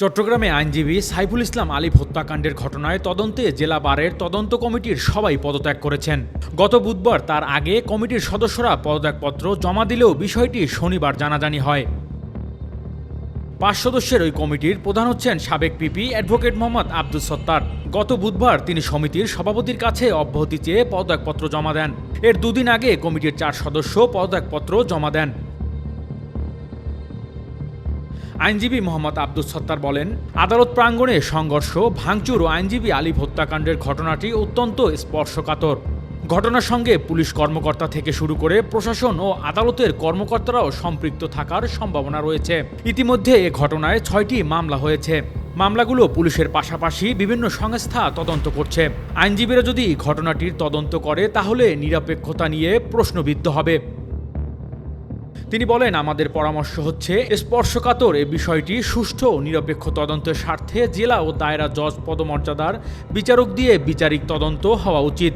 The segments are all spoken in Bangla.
চট্টগ্রামে আইনজীবী সাইফুল ইসলাম আলিফ হত্যাকাণ্ডের ঘটনায় তদন্তে জেলা বারের তদন্ত কমিটির সবাই পদত্যাগ করেছেন। গত বুধবার তার আগে কমিটির সদস্যরা পদত্যাগপত্র জমা দিলেও বিষয়টি শনিবার জানাজানি হয়। পাঁচ সদস্যের ওই কমিটির প্রধান হচ্ছেন সাবেক পিপি অ্যাডভোকেট মোহাম্মদ আব্দুল সত্তার। গত বুধবার তিনি সমিতির সভাপতির কাছে অব্যাহতি চেয়ে পদত্যাগপত্র জমা দেন। এর দুদিন আগে কমিটির চার সদস্য পদত্যাগপত্র জমা দেন। আইনজীবী মোহাম্মদ আব্দুল সত্তার বলেন, আদালত প্রাঙ্গণে সংঘর্ষ, ভাঙচুর ও আইনজীবী আলিফ হত্যাকাণ্ডের ঘটনাটি অত্যন্ত স্পর্শকাতর। ঘটনার সঙ্গে পুলিশ কর্মকর্তা থেকে শুরু করে প্রশাসন ও আদালতের কর্মকর্তারাও সম্পৃক্ত থাকার সম্ভাবনা রয়েছে। ইতিমধ্যে এ ঘটনায় ছয়টি মামলা হয়েছে। মামলাগুলো পুলিশের পাশাপাশি বিভিন্ন সংস্থা তদন্ত করছে। আইনজীবীরা যদি ঘটনাটির তদন্ত করে, তাহলে নিরপেক্ষতা নিয়ে প্রশ্নবিদ্ধ হবে। তিনি বলেন, আমাদের পরামর্শ হচ্ছে স্পর্শকাতর এ বিষয়টি সুষ্ঠু ও নিরপেক্ষ তদন্তের স্বার্থে জেলা ও দায়রা জজ পদমর্যাদার বিচারক দিয়ে বিচারিক তদন্ত হওয়া উচিত।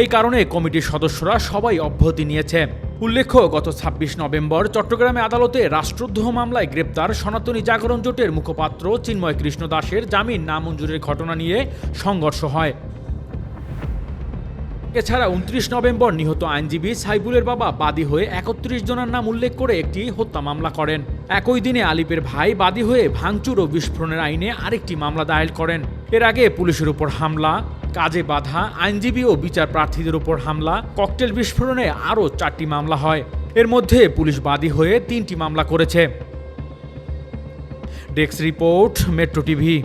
এই কারণে কমিটির সদস্যরা সবাই অব্যাহতি নিয়েছে। উল্লেখ্য, গত ছাব্বিশ নভেম্বর চট্টগ্রামে আদালতে রাষ্ট্রদ্রোহ মামলায় গ্রেপ্তার সনাতনী জাগরণ জোটের মুখপাত্র চিন্ময় কৃষ্ণ দাসের জামিন নামঞ্জুরের ঘটনা নিয়ে সংঘর্ষ হয়। এছাড়া উনত্রিশ নভেম্বর নিহত আইনজীবী সাইবুলের বাবা বাদী হয়ে একত্রিশ জনের নাম উল্লেখ করে একটি হত্যা মামলা করেন। একই দিনে আলিপের ভাই বাদী হয়ে ভাঙচুর ও বিস্ফোরণের আইনে আরেকটি মামলা দায়ের করেন। এর আগে পুলিশের উপর হামলা, কাজে বাধা, আইনজীবী ও বিচার প্রার্থীদের উপর হামলা, ককটেল বিস্ফোরণে আরও চারটি মামলা হয়। এর মধ্যে পুলিশ বাদী হয়ে তিনটি মামলা করেছে। Desk report, metro TV.